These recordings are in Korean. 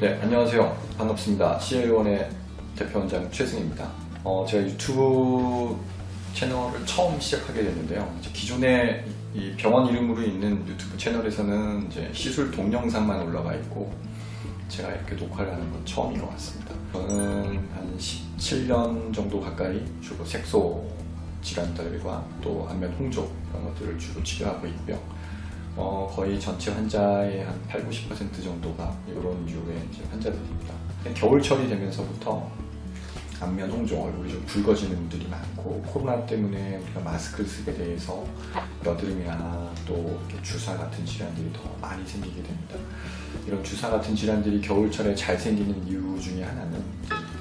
네, 안녕하세요. 반갑습니다. CL원의 대표원장 최승입니다. 어, 제가 유튜브 채널을 처음 시작하게 됐는데요. 기존에 이 병원 이름으로 있는 유튜브 채널에서는 이제 시술 동영상만 올라가 있고 제가 이렇게 녹화를 하는 건 처음인 것 같습니다. 저는 한 17년 정도 가까이 주로 색소 질환들과 또 안면 홍조 이런 것들을 주로 치료하고 있고요. 어, 거의 전체 환자의 한 8, 90% 정도가 이런 유의 이제 환자들입니다. 겨울철이 되면서부터 안면 홍조, 얼굴이 좀 붉어지는 분들이 많고 코로나 때문에 우리가 마스크를 쓰게 돼서 여드름이나 또 주사 같은 질환들이 더 많이 생기게 됩니다. 이런 주사 같은 질환들이 겨울철에 잘 생기는 이유 중에 하나는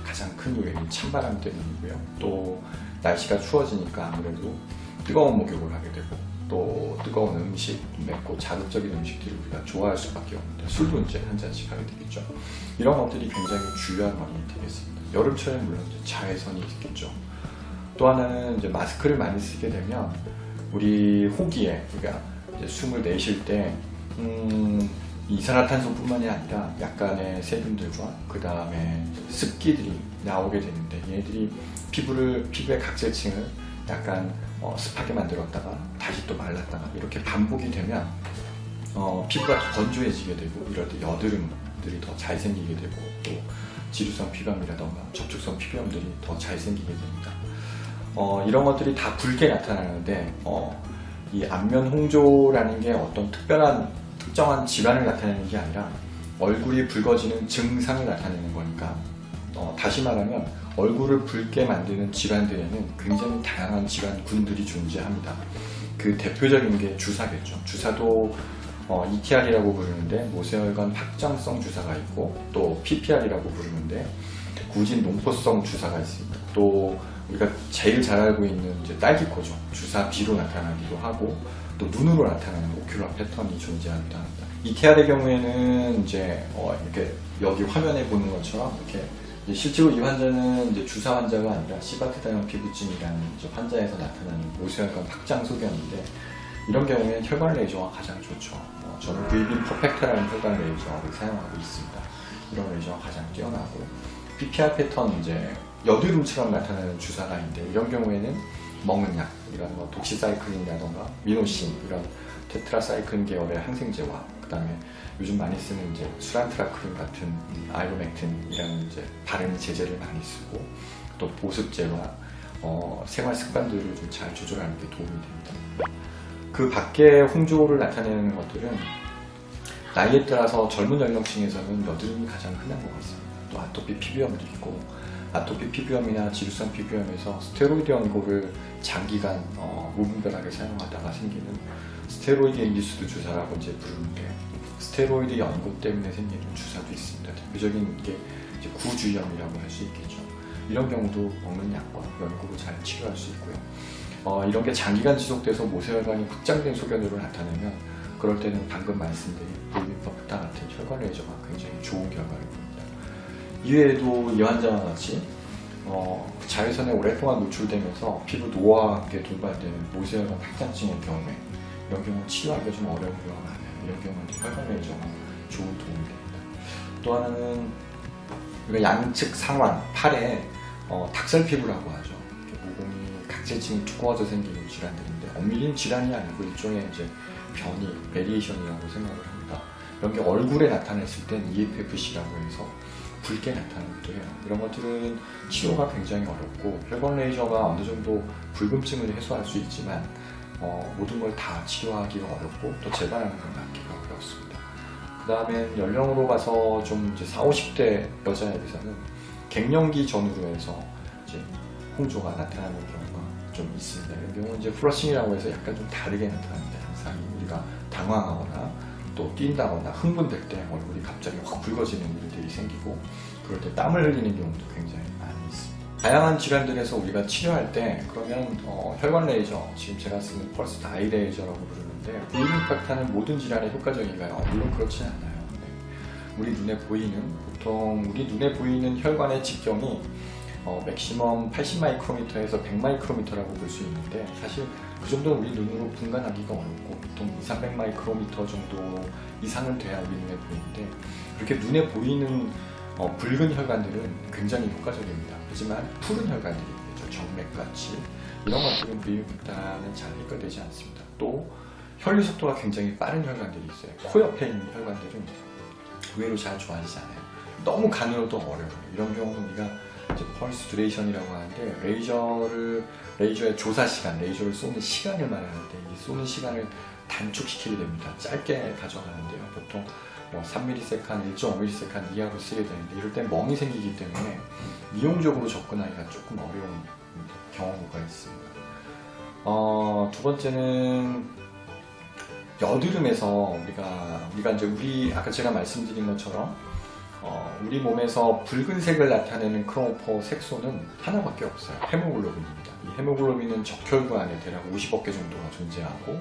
가장 큰 요인이 찬바람 때문이고요. 또 날씨가 추워지니까 아무래도 뜨거운 목욕을 하게 되고 또 뜨거운 음식, 맵고 자극적인 음식들을 우리가 좋아할 수밖에 없는데 술도 이제 한 잔씩 하게 되겠죠. 이런 것들이 굉장히 중요한 원인이 되겠습니다. 여름철에 물론 자외선이 있겠죠. 또 하나는 이제 마스크를 많이 쓰게 되면 우리 호기에 그러니까 숨을 내쉴 때 음, 이산화탄소뿐만이 아니라 약간의 세균들과 그 다음에 습기들이 나오게 되는데 얘들이 피부를 피부의 각질층을 약간 어, 습하게 만들었다가 다시 또 말랐다가 이렇게 반복이 되면 어, 피부가 더 건조해지게 되고 이럴 때 여드름들이 더 잘 생기게 되고 또 지루성 피부염이라던가 접촉성 피부염들이 더 잘 생기게 됩니다. 어, 이런 것들이 다 붉게 나타나는데 어, 이 안면 홍조라는 게 어떤 특별한 특정한 질환을 나타내는 게 아니라 얼굴이 붉어지는 증상을 나타내는 거니까 어, 다시 말하면 얼굴을 붉게 만드는 질환들에는 굉장히 다양한 질환군들이 존재합니다. 그 대표적인 게 주사겠죠. 주사도 어, ETR이라고 부르는데 모세혈관 확장성 주사가 있고 또 PPR이라고 부르는데 구진 농포성 주사가 있습니다. 또 우리가 제일 잘 알고 있는 이제 딸기코죠. 주사 B로 나타나기도 하고 또 눈으로 나타나는 오큘러 패턴이 존재합니다. ETR의 경우에는 이제 어, 이렇게 여기 화면에 보는 것처럼 이렇게 이제 실제로 이 환자는 이제 주사 환자가 아니라 시바트다형 피부증이라는 환자에서 나타나는 모세혈관 확장 소견인데 이런 경우에 혈관 레이저가 가장 좋죠. 어, 저는 브이빈 퍼펙트라는 혈관 레이저를 사용하고 있습니다. 이런 레이저가 가장 뛰어나고 PPR 패턴 이제 여드름처럼 나타나는 주사가 있는데 이런 경우에는 먹는 약 이런 뭐 독시사이클린이라던가 미노신 이런 테트라사이클린 계열의 항생제와 그다음에 요즘 많이 쓰는 이제 수란트라크린 같은 아이로맥틴이라는 이제 바르는 제제를 많이 쓰고 또 보습제와 어, 생활 습관들을 좀 잘 조절하는 게 도움이 됩니다. 그 밖에 홍조를 나타내는 것들은 나이에 따라서 젊은 연령층에서는 여드름이 가장 흔한 것 같습니다. 또 아토피 피부염도 있고 아토피 피부염이나 지루성 피부염에서 스테로이드 연고를 장기간 어, 무분별하게 사용하다가 생기는 스테로이드 인디스드 주사라고 이제 부르는데 스테로이드 연고 때문에 생기는 주사도 있습니다. 대표적인 게 이제 구주염이라고 할 수 있겠죠. 이런 경우도 먹는 약과 연고로 잘 치료할 수 있고요. 어, 이런 게 장기간 지속돼서 모세혈관이 확장된 소견으로 나타나면 그럴 때는 방금 말씀드린 볼비퍼프타 같은 혈관 레이저가 굉장히 좋은 결과를 보입니다. 이외에도 이 환자와 같이 어, 자외선에 오랫동안 노출되면서 피부 노화와 함께 동반되는 모세혈관 확장증의 경우에 이런 경우 치료하기가 좀 어려운 경우가 많아요. 이런 경우는 혈관 레이저가 좋은 도움이 됩니다. 또 하나는 우리가 양측 상완, 팔에 어, 닭살 피부라고 하죠. 모공이 각질층이 두꺼워져 생기는 질환들인데 엄밀히 질환이 아니고 일종의 이제 변이, 베리에이션이라고 생각을 합니다. 이런 게 얼굴에 나타났을 땐 EFFC라고 해서 붉게 나타나기도 해요. 이런 것들은 치료가 굉장히 어렵고 혈관 레이저가 어느 정도 붉음증을 해소할 수 있지만 어, 모든 걸 다 치료하기가 어렵고 또 재발하는 건 낫기가 어렵습니다. 그 다음에 연령으로 봐서 좀 이제 4, 50대 여자에게서는 갱년기 전후로 해서 이제 홍조가 나타나는 경우가 좀 있습니다. 이런 경우는 이제 플러싱이라고 해서 약간 좀 다르게 나타납니다. 현상이 우리가 당황하거나 또 뛴다거나 흥분될 때 얼굴이 갑자기 확 붉어지는 일들이 생기고 그럴 때 땀을 흘리는 경우도 굉장히 다. 다양한 질환들에서 우리가 치료할 때 그러면 어, 혈관 레이저 지금 제가 쓰는 펄스 다이 레이저라고 부르는데 브이빙팍타는 모든 질환에 효과적인가요? 어, 물론 그렇지는 않아요. 네. 우리 눈에 보이는 보통 우리 눈에 보이는 혈관의 직경이 어, 맥시멈 80 마이크로미터에서 100 마이크로미터라고 볼 수 있는데 사실 그 정도는 우리 눈으로 분간하기가 어렵고 보통 2, 300 마이크로미터 정도 이상은 돼야 우리 눈에 보이는데 그렇게 눈에 보이는 어, 붉은 혈관들은 굉장히 효과적입니다. 하지만 푸른 혈관들이 있죠. 정맥같이 이런 것들은 부인백탄은 잘 해결되지 않습니다. 또 혈류 속도가 굉장히 빠른 혈관들이 있어요. 코 옆에 있는 혈관들은 의외로 잘 좋아지지 않아요. 너무 가늘어도 어려워요. 이런 경우는 우리가 이제 펄스 듀레이션이라고 하는데 레이저를 레이저의 조사 시간, 레이저를 쏘는 시간을 말하는데 이 쏘는 시간을 단축시키게 됩니다. 짧게 가져가는데요. 보통 뭐 3ms, 1.5ms 이하로 쓰게 되는데 이럴 때 멍이 생기기 때문에 미용적으로 접근하기가 조금 어려운 경우가 있습니다. 어, 두 번째는 여드름에서 우리가 우리가 이제 우리 아까 제가 말씀드린 것처럼 어, 우리 몸에서 붉은색을 나타내는 크로모포 색소는 하나밖에 없어요. 헤모글로빈입니다. 이 헤모글로빈은 적혈구 안에 대략 50억 개 정도가 존재하고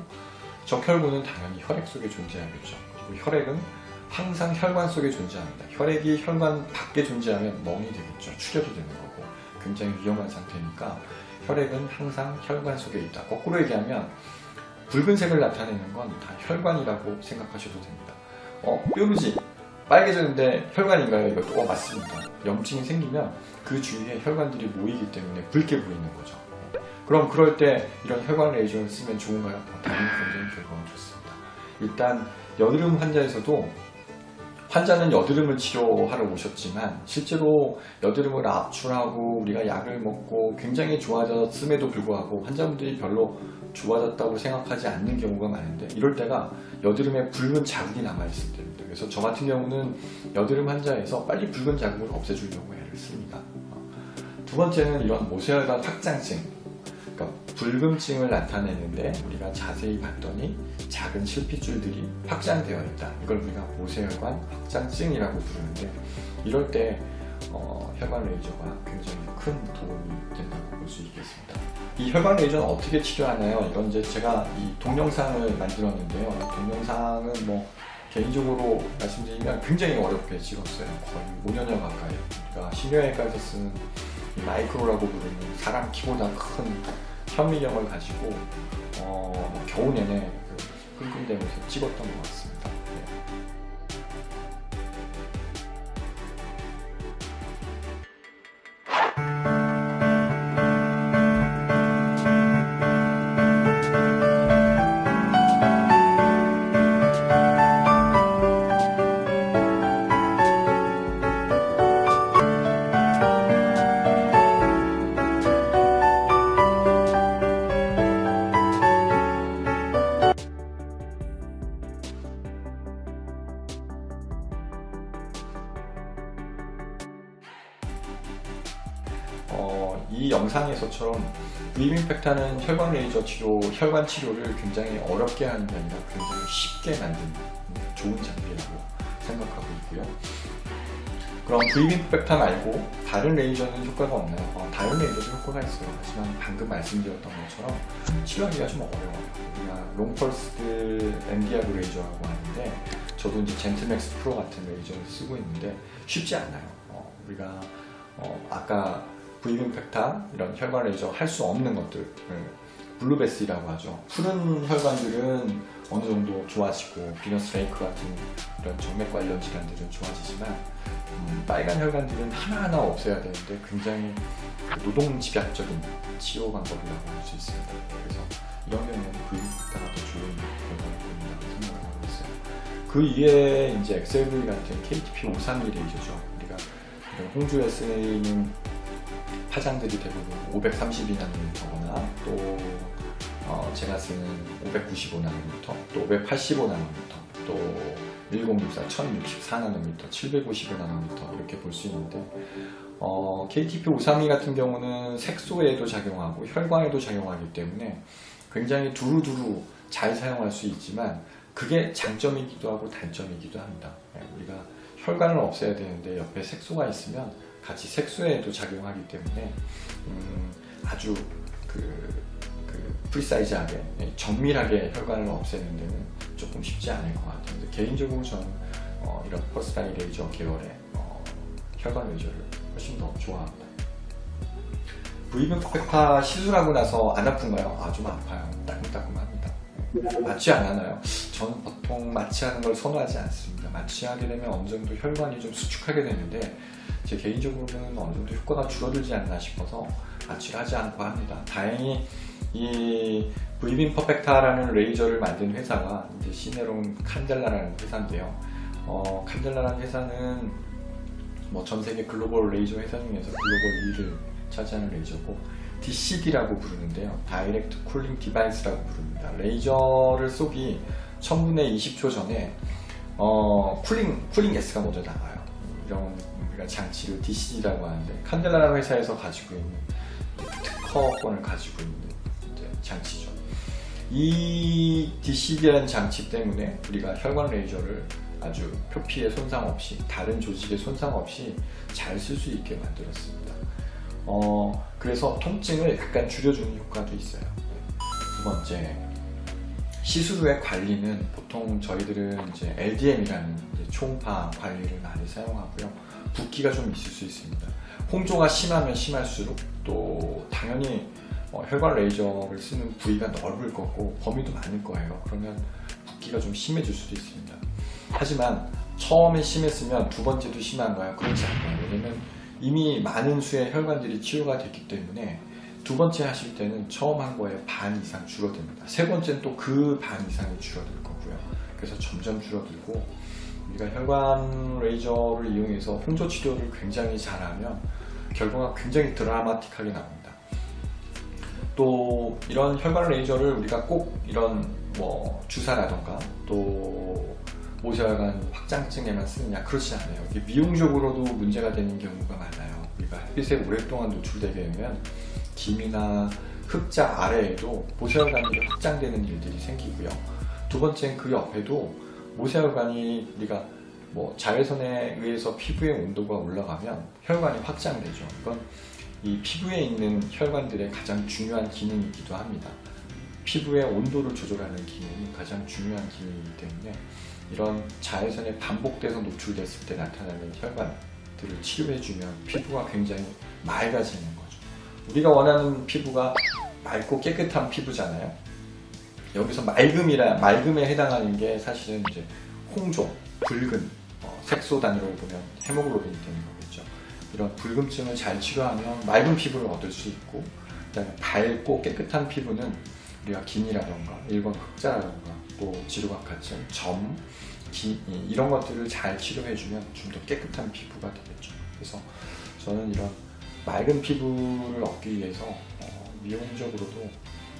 적혈구는 당연히 혈액 속에 존재하겠죠. 그리고 혈액은 항상 혈관 속에 존재합니다. 혈액이 혈관 밖에 존재하면 멍이 되겠죠. 출혈이 되는 거고 굉장히 위험한 상태니까 혈액은 항상 혈관 속에 있다. 거꾸로 얘기하면 붉은색을 나타내는 건 다 혈관이라고 생각하셔도 됩니다. 어, 뾰루지 빨개졌는데 혈관인가요? 이것도 어, 맞습니다. 염증이 생기면 그 주위에 혈관들이 모이기 때문에 붉게 보이는 거죠. 그럼 그럴 때 이런 혈관 레이저를 쓰면 좋은가요? 어, 당연히 굉장히 결과가 좋습니다. 일단 여드름 환자에서도 환자는 여드름을 치료하러 오셨지만 실제로 여드름을 압출하고 우리가 약을 먹고 굉장히 좋아졌음에도 불구하고 환자분들이 별로 좋아졌다고 생각하지 않는 경우가 많은데 이럴 때가 여드름에 붉은 자국이 남아있을 때입니다. 그래서 저 같은 경우는 여드름 환자에서 빨리 붉은 자국을 없애주려고 애를 씁니다. 어. 두 번째는 이런 모세혈관 확장증 그러니까 붉음증을 나타내는데 우리가 자세히 봤더니 작은 실핏줄들이 확장되어 있다. 이걸 우리가 모세혈관 확장증이라고 부르는데 이럴 때 어, 혈관 레이저가 굉장히 큰 도움이 된다고 볼 수 있겠습니다. 이 혈관 레이저는 어떻게 치료하나요? 이건 이제 제가 이 동영상을 만들었는데요. 동영상은 뭐 개인적으로 말씀드리면 굉장히 어렵게 찍었어요. 거의 5년여 가까이. 그러니까 신경외과에서 쓰는 이 마이크로라고 부르는 사람 키보다 큰 현미경을 가지고 어, 겨우 내내 그 끙끙대면서 찍었던 것 같습니다. 에서처럼 위빙팩타는 혈관 레이저 치료, 혈관 치료를 굉장히 어렵게 하는 게 아니라 굉장히 쉽게 만드는 좋은 장비라고 생각하고 있고요. 그럼 브이빙팩타 말고 다른 레이저는 효과가 없나요? 어, 다른 레이저도 효과가 있어요. 하지만 방금 말씀드렸던 것처럼 치료하기가 좀 어려워요. 우리가 롱펄스 엔디아브 레이저라고 하는데 저도 이제 젠틀맥스 프로 같은 레이저를 쓰고 있는데 쉽지 않아요. 어, 우리가 어, 아까 브이빙 팩타 이런 혈관 레이저 할수 없는 것들 블루베스라고 하죠. 푸른 혈관들은 어느 정도 좋아지고 비너스 레이크 같은 이런 정맥 관련 질환들은 좋아지지만 음, 빨간 혈관들은 하나하나 없애야 되는데 굉장히 노동 집약적인 치료 방법이라고 할 수 있습니다. 그래서 이런 브이빙 팩타가 더 좋은 결과를 보인다고 생각을 하고 있어요. 그 이외에 이제 엑셀브이 같은 KTP 532 레이저죠. 우리가 홍주에 쓰이는 파장들이 대부분 530나노미터거나 또 어, 제가 쓰는 595나노미터, 또 585나노미터, 또 1064, 1064나노미터, 755나노미터 이렇게 볼 수 있는데 어, KTP532 같은 경우는 색소에도 작용하고 혈관에도 작용하기 때문에 굉장히 두루두루 잘 사용할 수 있지만 그게 장점이기도 하고 단점이기도 합니다. 네, 우리가 혈관을 없애야 되는데 옆에 색소가 있으면 같이 색소에도 작용하기 때문에 음, 아주 그, 그 프리사이즈하게 예, 정밀하게 혈관을 없애는 데는 조금 쉽지 않을 것 같아요. 개인적으로 저는 어, 이런 퍼스타이 레이저 계열의 어, 혈관 레이저를 훨씬 더 좋아합니다. V빈 퍼펙타 시술하고 나서 안 아픈가요? 아 좀 아파요. 따끔따끔합니다. 마취 안 하나요? 저는 보통 마취하는 걸 선호하지 않습니다. 마취하게 되면 어느 정도 혈관이 좀 수축하게 되는데 제 개인적으로는 어느 정도 효과가 줄어들지 않나 싶어서 마취를 하지 않고 합니다. 다행히 이 V빈 퍼펙타라는 레이저를 만든 회사가 이제 시네론 칸델라라는 회사인데요. 어, 칸델라라는 회사는 뭐 전 세계 글로벌 레이저 회사 중에서 글로벌 2위를 차지하는 레이저고 DCD라고 부르는데요. 다이렉트 쿨링 디바이스라고 부릅니다. 레이저를 쏘기 1000분의 20초 전에 어, 쿨링 쿨링 가스가 먼저 나와요. 이런 우리가 장치를 DCD라고 하는데 칸델라라는 회사에서 가지고 있는 특허권을 가지고 있는 장치죠. 이 DCD라는 장치 때문에 우리가 혈관 레이저를 아주 표피에 손상 없이 다른 조직에 손상 없이 잘 쓸 수 있게 만들었습니다. 어, 그래서 통증을 약간 줄여주는 효과도 있어요. 두 번째, 시술 후의 관리는 보통 저희들은 이제 LDM이라는 초음파 관리를 많이 사용하고요. 붓기가 좀 있을 수 있습니다. 홍조가 심하면 심할수록 또 당연히 어, 혈관 레이저를 쓰는 부위가 넓을 거고 범위도 많을 거예요. 그러면 붓기가 좀 심해질 수도 있습니다. 하지만 처음에 심했으면 두 번째도 심한가요? 그렇지 않아요. 왜냐면 이미 많은 수의 혈관들이 치유가 됐기 때문에 두 번째 하실 때는 처음 한 거에 반 이상 줄어듭니다. 세 번째는 또 그 반 이상이 줄어들 거고요. 그래서 점점 줄어들고 우리가 혈관 레이저를 이용해서 홍조 치료를 굉장히 잘하면 결과가 굉장히 드라마틱하게 나옵니다. 또 이런 혈관 레이저를 우리가 꼭 이런 뭐 주사라던가 또 모세혈관 확장증에만 쓰느냐 그렇지 않아요. 이게 미용적으로도 문제가 되는 경우가 많아요. 우리가 햇빛에 오랫동안 노출되게 되면 김이나 흑자 아래에도 모세혈관이 확장되는 일들이 생기고요. 두 번째는 그 옆에도 모세혈관이 우리가 뭐 자외선에 의해서 피부의 온도가 올라가면 혈관이 확장되죠. 이건 이 피부에 있는 혈관들의 가장 중요한 기능이기도 합니다. 피부의 온도를 조절하는 기능이 가장 중요한 기능이기 때문에 이런 자외선에 반복돼서 노출됐을 때 나타나는 혈관들을 치료해주면 피부가 굉장히 맑아지는 거죠. 우리가 원하는 피부가 맑고 깨끗한 피부잖아요. 여기서 맑음이라 맑음에 해당하는 게 사실은 이제 홍조, 붉은 어, 색소 단위로 보면 헤모글로빈이 되는 거겠죠. 이런 붉음증을 잘 치료하면 맑은 피부를 얻을 수 있고, 그다음에 밝고 깨끗한 피부는 우리가 기미라던가 일본 흑자라던가 또 지루각화증, 점, 기, 이- 이런 것들을 잘 치료해주면 좀 더 깨끗한 피부가 되겠죠. 그래서 저는 이런 맑은 피부를 얻기 위해서 어, 미용적으로도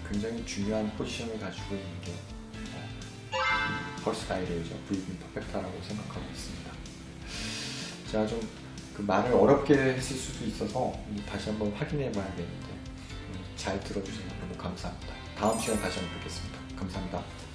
굉장히 중요한 포지션을 가지고 있는 게 어, 이 펄스 다이레이저 V빈 퍼펙타라고 생각하고 있습니다. 제가 좀 그 말을 어렵게 했을 수도 있어서 다시 한번 확인해 봐야겠는데 음, 잘 들어주셔서 너무 감사합니다. 다음 시간에 다시 한번 뵙겠습니다. 감사합니다.